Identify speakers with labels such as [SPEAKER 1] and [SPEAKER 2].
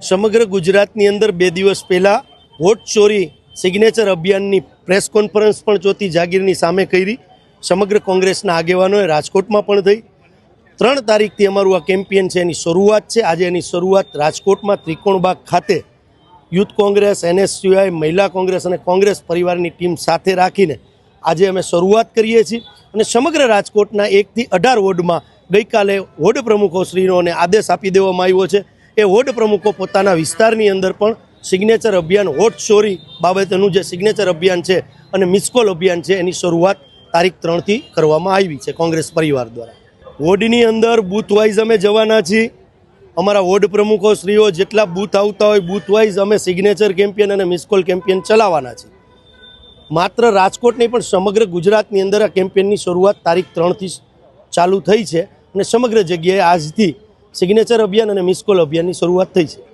[SPEAKER 1] સમગ્ર ગુજરાતની અંદર બે દિવસ પહેલાં વોટ ચોરી સિગ્નેચર અભિયાનની પ્રેસ કોન્ફરન્સ પણ ચોથી જાગીરની સામે કરી. સમગ્ર કોંગ્રેસના આગેવાનોએ રાજકોટમાં પણ થઈ. ત્રણ તારીખથી અમારું આ કેમ્પેન છે, એની શરૂઆત છે. આજે એની શરૂઆત રાજકોટમાં ત્રિકોણબાગ ખાતે યુથ કોંગ્રેસ, એનએસયુઆઈ, મહિલા કોંગ્રેસ અને કોંગ્રેસ પરિવારની ટીમ સાથે રાખીને આજે અમે શરૂઆત કરીએ છીએ. અને સમગ્ર રાજકોટના એકથી અઢાર વોર્ડમાં ગઈકાલે વોર્ડ અને આદેશ આપી દેવામાં આવ્યો છે. એ વોર્ડ પ્રમુખો પોતાના વિસ્તારની અંદર પણ સિગ્નેચર અભિયાન, વોટ ચોરી બાબતનું જે સિગ્નેચર અભિયાન છે અને મિસકોલ અભિયાન છે, એની શરૂઆત તારીખ ત્રણથી કરવામાં આવી છે કોંગ્રેસ પરિવાર દ્વારા. વોર્ડની અંદર બૂથ વાઇઝ અમે જવાના છીએ. અમારા વોર્ડ પ્રમુખો શ્રીઓ જેટલા બૂથ આવતા હોય બૂથ વાઇઝ અમે સિગ્નેચર કેમ્પેન અને મિસકોલ કેમ્પેન ચલાવવાના છે માત્ર રાજકોટ નહીં પણ સમગ્ર ગુજરાતની અંદર આ કેમ્પેનની શરૂઆત તારીખ ત્રણથી ચાલુ થઈ છે અને સમગ્ર જગ્યાએ આજથી સિગ્નેચર અભિયાન અને મિસકોલ અભિયાનની શરૂઆત થઈ છે.